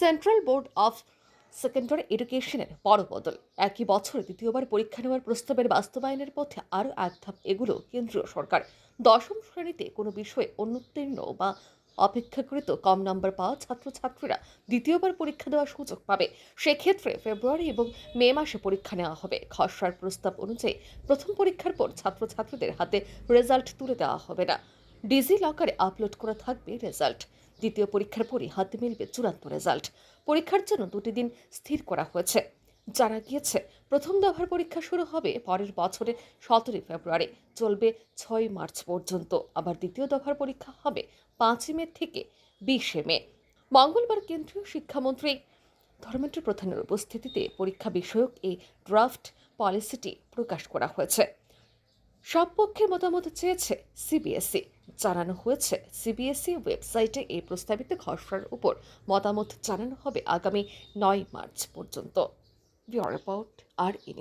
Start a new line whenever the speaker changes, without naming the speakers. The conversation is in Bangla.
সেন্ট্রাল বোর্ড অফ সেকেন্ডারি এডুকেশনের বড় বদল একই বছর দ্বিতীয়বার পরীক্ষা নেওয়ার প্রস্তাবের বাস্তবায়নের পথে আরও এক ধাপ এগুলো কেন্দ্রীয় সরকার। দশম শ্রেণীতে কোনো বিষয়ে অনুত্তীর্ণ বা অপেক্ষাকৃত কম নম্বর পাওয়া ছাত্রছাত্রীরা দ্বিতীয়বার পরীক্ষা দেওয়ার সুযোগ পাবে। সেক্ষেত্রে ফেব্রুয়ারি এবং মে মাসে পরীক্ষা নেওয়া হবে। খসড়ার প্রস্তাব অনুযায়ী প্রথম পরীক্ষার পর ছাত্রছাত্রীদের হাতে রেজাল্ট তুলে দেওয়া হবে না। ডিজি লকারে আপলোড করা থাকবে রেজাল্ট। দ্বিতীয় পরীক্ষার পরই হাতে মিলবে চূড়ান্ত রেজাল্ট। পরীক্ষার জন্য দুটি দিন স্থির করা হয়েছে। জানা গিয়েছে, প্রথম দফার পরীক্ষা শুরু হবে পরের বছরের সতেরোই ফেব্রুয়ারি। চলবে ছয় মার্চ পর্যন্ত। আবার দ্বিতীয় দফার পরীক্ষা হবে পাঁচই মে থেকে বিশে মে। মঙ্গলবার কেন্দ্রীয় শিক্ষামন্ত্রী ধর্মেন্দ্র প্রধানের উপস্থিতিতে পরীক্ষা বিষয়ক এই ড্রাফট পলিসিটি প্রকাশ করা হয়েছে। সব পক্ষের মতামত চেয়েছে সিবিএসই। জানানো হয়েছে। সিবিএসই ওয়েবসাইটে এই প্রস্তাবিত খসড়ার উপর মতামত জানানো হবে আগামী নয় মার্চ পর্যন্ত। আর ই